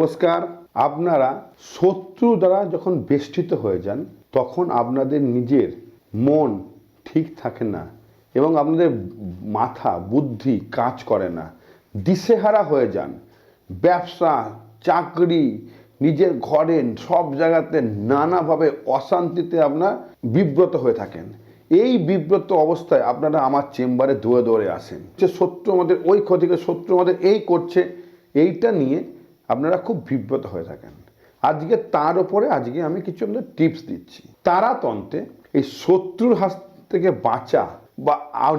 নমস্কার। আপনারা শত্রু দ্বারা যখন বেষ্টিত হয়ে যান, তখন আপনাদের নিজের মন ঠিক থাকে না এবং আপনাদের মাথা, বুদ্ধি কাজ করে না। দিশেহারা হয়ে যান। ব্যবসা, চাকরি, নিজের ঘরে, সব জায়গাতে নানাভাবে অশান্তিতে আপনার বিব্রত হয়ে থাকেন। এই বিব্রত অবস্থায় আপনারা আমার চেম্বারে দৌড়ে দৌড়ে আসেন যে শত্রু আমাদের, ওই ক্ষতিকে শত্রু আমাদের এই করছে। এইটা নিয়ে আপনারা খুব বিব্রত হয়ে থাকেন। আজকে তার উপরে আজকে আমি কিছু আপনাদের টিপস দিচ্ছি। তারাতন্ত্রে এই শত্রুর হাত থেকে বাঁচা বা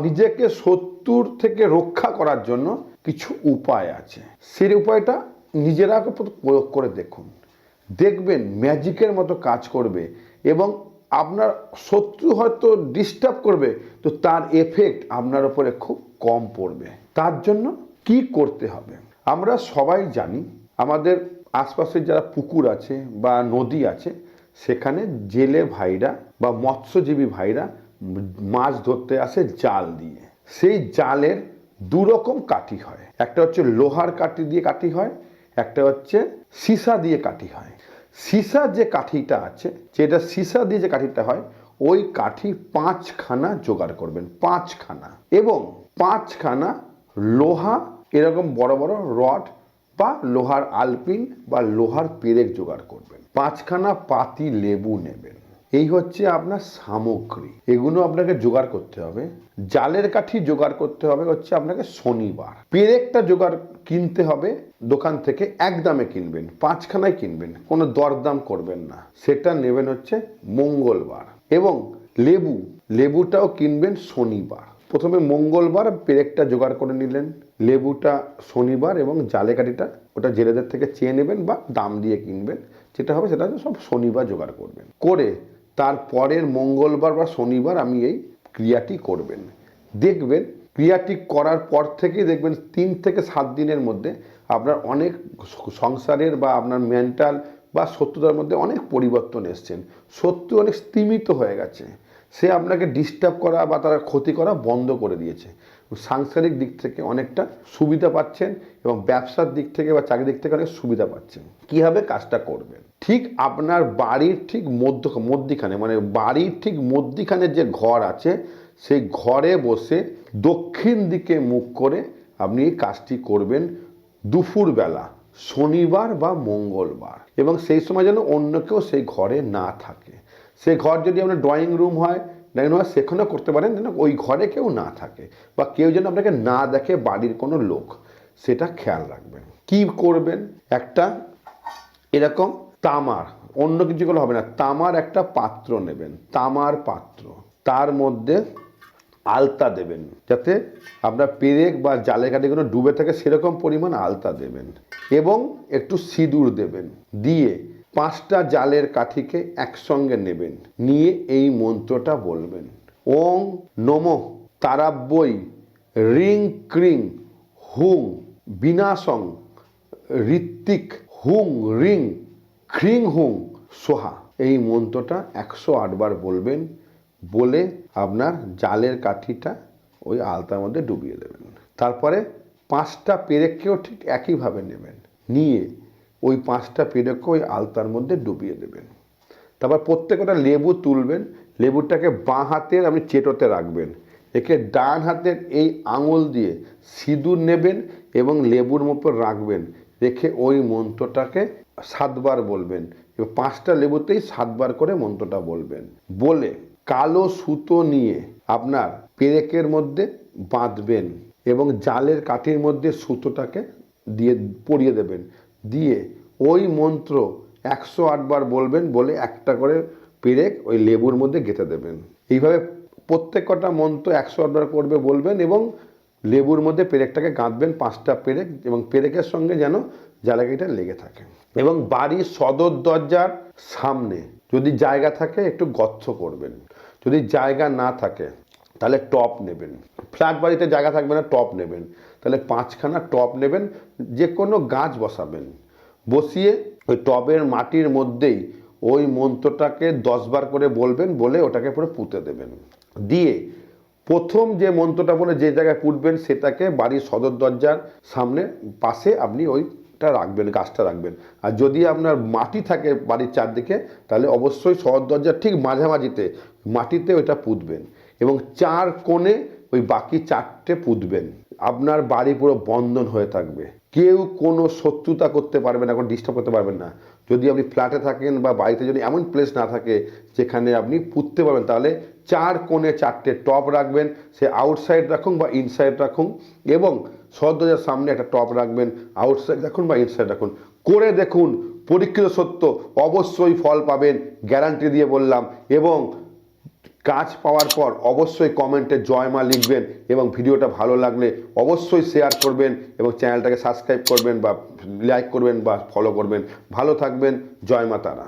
নিজেকে শত্রুর থেকে রক্ষা করার জন্য কিছু উপায় আছে। সেই উপায়টা নিজেরা প্রয়োগ করে দেখুন। দেখবেন ম্যাজিকের মতো কাজ করবে এবং আপনার শত্রু হয়তো ডিস্টার্ব করবে, তো তার এফেক্ট আপনার উপরে খুব কম পড়বে। তার জন্য কি করতে হবে? আমরা সবাই জানি আমাদের আশপাশের যারা পুকুর আছে বা নদী আছে, সেখানে জেলে ভাইরা বা মৎস্যজীবী ভাইরা মাছ ধরতে আসে জাল দিয়ে। সেই জালের দু রকম কাঠি হয়। একটা হচ্ছে লোহার কাঠি দিয়ে কাঠি হয়, একটা হচ্ছে সীসা দিয়ে কাঠি হয়। সীসা যে কাঠিটা আছে, যেটা সীসা দিয়ে যে কাঠিটা হয়, ওই কাঠি পাঁচখানা জোগাড় করবেন, পাঁচখানা। এবং পাঁচখানা লোহা, এরকম বড় বড় রড বা লোহার আলপিন বা লোহার পেরেক জোগাড় করবেন। পাঁচখানা পাতি লেবু নেবেন। এই হচ্ছে আপনার সামগ্রী। এগুলো আপনাকে জোগাড় করতে হবে। জালের কাঠি জোগাড় করতে হবে, হচ্ছে আপনাকে শনিবার। পেরেকটা জোগাড় কিনতে হবে, দোকান থেকে এক দামে কিনবেন, পাঁচখানায় কিনবেন, কোনো দরদাম করবেন না। সেটা নেবেন হচ্ছে মঙ্গলবার। এবং লেবু, লেবুটাও কিনবেন শনিবার। প্রথমে মঙ্গলবার পেরেকটা জোগাড় করে নিলেন। লেবুটা শনিবার এবং জালে কাঠিটা ওটা জেলেদের থেকে চেয়ে নেবেন বা দাম দিয়ে কিনবেন। যেটা হবে সেটা সব শনিবার জোগাড় করবেন। করে তার পরের মঙ্গলবার বা শনিবার আমি এই ক্রিয়াটি করবেন। দেখবেন ক্রিয়াটি করার পর থেকেই দেখবেন তিন থেকে সাত দিনের মধ্যে আপনার অনেক সংসারের বা আপনার মেন্টাল বা শত্রুতার মধ্যে অনেক পরিবর্তন এসছেন। শত্রু অনেক স্তীমিত হয়ে গেছে। সে আপনাকে ডিস্টার্ব করা বা তারা ক্ষতি করা বন্ধ করে দিয়েছে। সাংসারিক দিক থেকে অনেকটা সুবিধা পাচ্ছেন এবং ব্যবসার দিক থেকে বা চাকরির দিক থেকে অনেক সুবিধা পাচ্ছেন। কীভাবে কাজটা করবেন? ঠিক আপনার বাড়ির ঠিক মধ্য, মধ্যিখানে মানে বাড়ির ঠিক মধ্যিখানে যে ঘর আছে, সেই ঘরে বসে দক্ষিণ দিকে মুখ করে আপনি এই কাজটি করবেন দুপুরবেলা, শনিবার বা মঙ্গলবার। এবং সেই সময় যেন অন্য কেউ সেই ঘরে না থাকে। সে ঘর যদি আপনার ড্রয়িং রুম হয় ড্রয়িং রুম হয় সেখানেও করতে পারেন যেন ওই ঘরে কেউ না থাকে বা কেউ যেন আপনাকে না দেখে বাড়ির কোনো লোক। সেটা খেয়াল রাখবেন। কি করবেন? একটা এরকম তামার, অন্য কিছুগুলো হবে না, তামার একটা পাত্র নেবেন, তামার পাত্র। তার মধ্যে আলতা দেবেন, যাতে আপনার পেরেক বা জালের কাঠিগুলো ডুবে থাকে সেরকম পরিমাণ আলতা দেবেন। এবং একটু সিঁদুর দেবেন। দিয়ে পাঁচটা জালের কাঠিকে একসঙ্গে নেবেন। নিয়ে এই মন্ত্রটা বলবেন। ওং নম তারাব্বই রিং ক্রিং হুং বিনাশং ঋত্বিক হুং রিং খ্রিং হুং সোহা। এই মন্ত্রটা একশো আটবার বলবেন। বলে আপনার জালের কাঠিটা ওই আলতার মধ্যে ডুবিয়ে দেবেন। তারপরে পাঁচটা পেরেককেও ঠিক একইভাবে নেবেন। নিয়ে ওই পাঁচটা পেরেককে ওই আলতার মধ্যে ডুবিয়ে দেবেন। তারপর প্রত্যেকটা লেবু তুলবেন, লেবুটাকে বাঁ হাতের আপনি চেটোতে রাখবেন। একে ডান হাতের এই আঙুল দিয়ে সিঁদুর নেবেন এবং লেবুর উপর রাখবেন। রেখে ওই মন্ত্রটাকে সাতবার বলবেন। পাঁচটা লেবুতেই সাতবার করে মন্ত্রটা বলবেন। বলে কালো সুতো নিয়ে আপনার পেরেকের মধ্যে বাঁধবেন এবং জালের কাঠির মধ্যে সুতোটাকে দিয়ে, পরিয়ে দেবেন। দিয়ে ওই মন্ত্র একশো আটবার বলবেন, বলে একটা করে পেরেক ওই লেবুর মধ্যে গেঁথে দেবেন। এইভাবে প্রত্যেক কটা মন্ত্র একশো আটবার করবে বলবেন এবং লেবুর মধ্যে পেরেকটাকে গাঁথবেন, পাঁচটা পেরেক এবং পেরেকের সঙ্গে যেন জ্বালাকিটা লেগে থাকে। এবং বাড়ির সদর দরজার সামনে যদি জায়গা থাকে, একটু গর্ত করবেন। যদি জায়গা না থাকে, তাহলে টপ নেবেন। ফ্ল্যাট বাড়িতে জায়গা থাকবে না, টপ নেবেন। তাহলে পাঁচখানা টব নেবেন যে কোনো গাছ বসাবেন। বসিয়ে ওই টবের মাটির মধ্যেই ওই মন্ত্রটাকে দশবার করে বলবেন, বলে ওটাকে পুরো পুঁতে দেবেন। দিয়ে প্রথম যে মন্ত্রটা বলে যে জায়গায় পুঁতবেন, সেটাকে বাড়ির সদর দরজার সামনে, পাশে আপনি ওই টা রাখবেন, গাছটা রাখবেন। আর যদি আপনার মাটি থাকে বাড়ির চারদিকে, তাহলে অবশ্যই সদর দরজার ঠিক মাঝামাঝিতে মাটিতে ওইটা পুঁতবেন এবং চার কোণে ওই বাকি চারটে পুঁতবেন। আপনার বাড়ি পুরো বন্ধন হয়ে থাকবে। কেউ কোনো শত্রুতা করতে পারবে না, কোনো ডিস্টার্ব করতে পারবেন না। যদি আপনি ফ্ল্যাটে থাকেন বা বাড়িতে যদি এমন প্লেস না থাকে যেখানে আপনি পুঁততে পারবেন, তাহলে চার কোণে চারটে টপ রাখবেন, সে আউটসাইড রাখুন বা ইনসাইড রাখুন এবং সদরজার সামনে একটা টপ রাখবেন আউটসাইড রাখুন বা ইনসাইড রাখুন। করে দেখুন, পরীক্ষিত সত্য, অবশ্যই ফল পাবেন গ্যারান্টি দিয়ে বললাম এবং কাজ পাওয়ার পর অবশ্যই কমেন্টে জয় মা লিখবেন এবং ভিডিওটা ভালো লাগলে অবশ্যই শেয়ার করবেন এবং চ্যানেলটাকে সাবস্ক্রাইব করবেন বা লাইক করবেন বা ফলো করবেন। ভালো থাকবেন, জয় মা তারা।